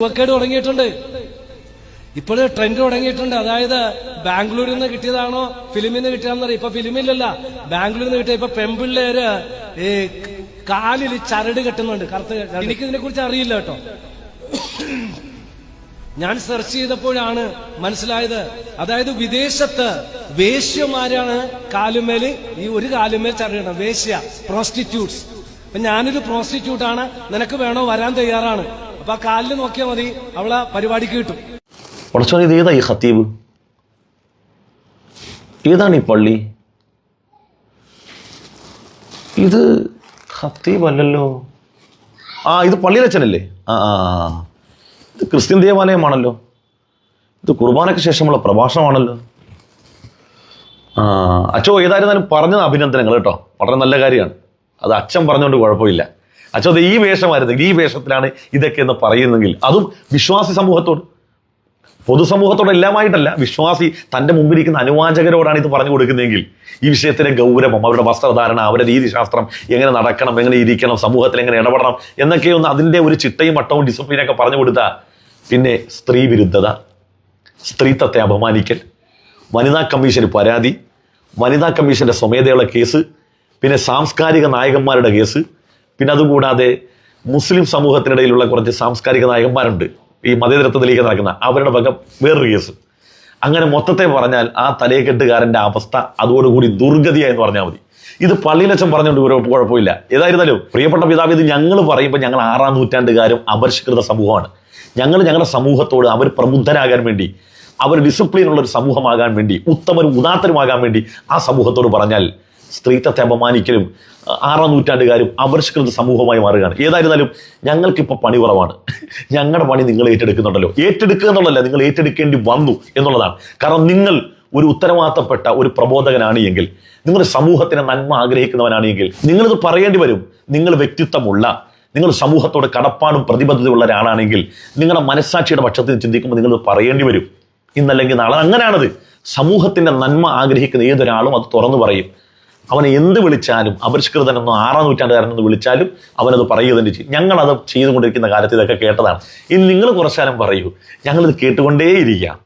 സുഖക്കേട് തുടങ്ങിയിട്ടുണ്ട്. ഇപ്പോഴും ട്രെൻഡ് തുടങ്ങിയിട്ടുണ്ട്. അതായത് ബാംഗ്ലൂരിൽ നിന്ന് കിട്ടിയതാണോ ഫിലിമിൽ നിന്ന് കിട്ടിയതാണെന്ന് അറിയാം ഇപ്പൊ ഫിലിമില്ലല്ല. ബാംഗ്ലൂരിൽ നിന്ന് കിട്ടിയ ഇപ്പൊ പെമ്പിള്ളേര് ഈ കാലിൽ ചരട് കെട്ടുന്നുണ്ട്. കറുത്ത എനിക്ക് ഇതിനെ കുറിച്ച് അറിയില്ല കേട്ടോ. ഞാൻ സെർച്ച് ചെയ്തപ്പോഴാണ് മനസ്സിലായത്. അതായത് വിദേശത്ത് വേശ്യമാരാണ് കാലുമേൽ ഈ ഒരു കാലുമേൽ ചരടണം വേശ്യ പ്രോസ്റ്റിറ്റ്യൂട്ട്സ്. അപ്പൊ ഞാനൊരു പ്രോസ്റ്റിറ്റ്യൂട്ടാണ്. നിനക്ക് വേണോ വരാൻ തയ്യാറാണ്. അപ്പൊ ആ കാലിൽ നോക്കിയാൽ മതി. അവളെ പരിപാടിക്ക് കിട്ടും. ഉടച്ചോനെ ഇത് ഏതാ ഈ ഹത്തീവ് ഏതാണ് ഈ പള്ളി? ഇത് ഹത്തീവ് അല്ലല്ലോ. ആ ഇത് പള്ളിയിലച്ഛനല്ലേ ആ ആ. ഇത് ക്രിസ്ത്യൻ ദേവാലയമാണല്ലോ. ഇത് കുർബാനയ്ക്ക് ശേഷമുള്ള പ്രഭാഷണമാണല്ലോ. ആ അച്ഛോ ഏതായിരുന്നാലും പറഞ്ഞത് അഭിനന്ദനങ്ങൾ കേട്ടോ. വളരെ നല്ല കാര്യമാണ്. അത് അച്ഛൻ പറഞ്ഞുകൊണ്ട് കുഴപ്പമില്ല. അച്ഛോ അത് ഈ വേഷമായിരുന്നെങ്കിൽ ഈ വേഷത്തിലാണ് ഇതൊക്കെ എന്ന് പറയുന്നെങ്കിൽ. അതും വിശ്വാസി സമൂഹത്തോട്. പൊതുസമൂഹത്തോട് എല്ലാമായിട്ടല്ല വിശ്വാസി തന്റെ മുമ്പിലിരിക്കുന്ന അനുവാചകരോടാണ് ഇത് പറഞ്ഞു കൊടുക്കുന്നതെങ്കിൽ ഈ വിഷയത്തിലെ ഗൗരവം അവരുടെ വസ്ത്രധാരണ അവരുടെ രീതിശാസ്ത്രം എങ്ങനെ നടക്കണം എങ്ങനെ ഇരിക്കണം സമൂഹത്തിൽ എങ്ങനെ ഇടപെടണം എന്നൊക്കെയൊന്ന് അതിന്റെ ഒരു ചിട്ടയും മട്ടവും ഡിസിപ്ലിനൊക്കെ പറഞ്ഞു കൊടുത്താൽ പിന്നെ സ്ത്രീ വിരുദ്ധത സ്ത്രീത്വത്തെ അപമാനിക്കൽ വനിതാ കമ്മീഷന് പരാതി വനിതാ കമ്മീഷന്റെ സ്വമേധയുള്ള കേസ് പിന്നെ സാംസ്കാരിക നായകന്മാരുടെ കേസ് പിന്നെ അതുകൂടാതെ മുസ്ലിം സമൂഹത്തിനിടയിലുള്ള കുറച്ച് സാംസ്കാരിക നായകന്മാരുണ്ട്. ഈ മതേതരത്വത്തിലേക്ക് നടക്കുന്ന അവരുടെ വക വേറൊരു കേസ്. അങ്ങനെ മൊത്തത്തെ പറഞ്ഞാൽ ആ തലയെക്കെട്ടുകാരന്റെ അവസ്ഥ അതോടുകൂടി ദുർഗതിയായി എന്ന് പറഞ്ഞാൽ മതി. ഇത് പള്ളിയിലച്ഛൻ പറഞ്ഞുകൊണ്ട് ഒരു കുഴപ്പമില്ല. ഏതായിരുന്നാലും പ്രിയപ്പെട്ട പിതാവ് ഇത് ഞങ്ങൾ പറയുമ്പോൾ ഞങ്ങൾ ആറാം നൂറ്റാണ്ടുകാരും അപരിഷ്കൃത സമൂഹമാണ്. ഞങ്ങൾ ഞങ്ങളുടെ സമൂഹത്തോട് അവർ പ്രബുദ്ധരാകാൻ വേണ്ടി അവർ ഡിസിപ്ലിനുള്ള ഒരു സമൂഹമാകാൻ വേണ്ടി ഉത്തമരും ഉദാത്തരുമാകാൻ വേണ്ടി ആ സമൂഹത്തോട് പറഞ്ഞാൽ സ്ത്രീത്വത്തെ അപമാനിക്കലും ആറാം നൂറ്റാണ്ടുകാരും അപരിഷ്കൃത സമൂഹമായി മാറുകയാണ്. ഏതായിരുന്നാലും ഞങ്ങൾക്കിപ്പോൾ പണി കുറവാണ്. ഞങ്ങളുടെ പണി നിങ്ങൾ ഏറ്റെടുക്കുന്നുണ്ടല്ലോ. ഏറ്റെടുക്കുക എന്നുള്ളതല്ല നിങ്ങൾ ഏറ്റെടുക്കേണ്ടി വന്നു എന്നുള്ളതാണ്. കാരണം നിങ്ങൾ ഒരു ഉത്തരവാദിത്തപ്പെട്ട ഒരു പ്രബോധകനാണ് എങ്കിൽ നിങ്ങൾ സമൂഹത്തിന് നന്മ ആഗ്രഹിക്കുന്നവനാണ് എങ്കിൽ നിങ്ങളിത് പറയേണ്ടി വരും. നിങ്ങൾ വ്യക്തിത്വമുള്ള നിങ്ങൾ സമൂഹത്തോട് കടപ്പാടും പ്രതിബദ്ധതയുള്ള ഒരാളാണെങ്കിൽ നിങ്ങളുടെ മനസ്സാക്ഷിയുടെ പക്ഷത്തിൽ ചിന്തിക്കുമ്പോൾ നിങ്ങൾ പറയേണ്ടി വരും. ഇന്നല്ലെങ്കിൽ നാളെ അങ്ങനെയാണത് സമൂഹത്തിന്റെ നന്മ ആഗ്രഹിക്കുന്ന ഏതൊരാളും അത് തുറന്നു പറയും. അവനെ എന്ത് വിളിച്ചാലും അപരിഷ്കൃതനെന്നോ ആറാം നൂറ്റാണ്ടുകാരനെന്ന് വിളിച്ചാലും അവനത് പറയുക തന്നെ ചെയ്യും. ഞങ്ങളത് ചെയ്തുകൊണ്ടിരിക്കുന്ന കാലത്ത് ഇതൊക്കെ കേട്ടതാണ്. ഇനി നിങ്ങൾ കുറച്ചാലും പറയൂ. ഞങ്ങളിത് കേട്ടുകൊണ്ടേയിരിക്കാം.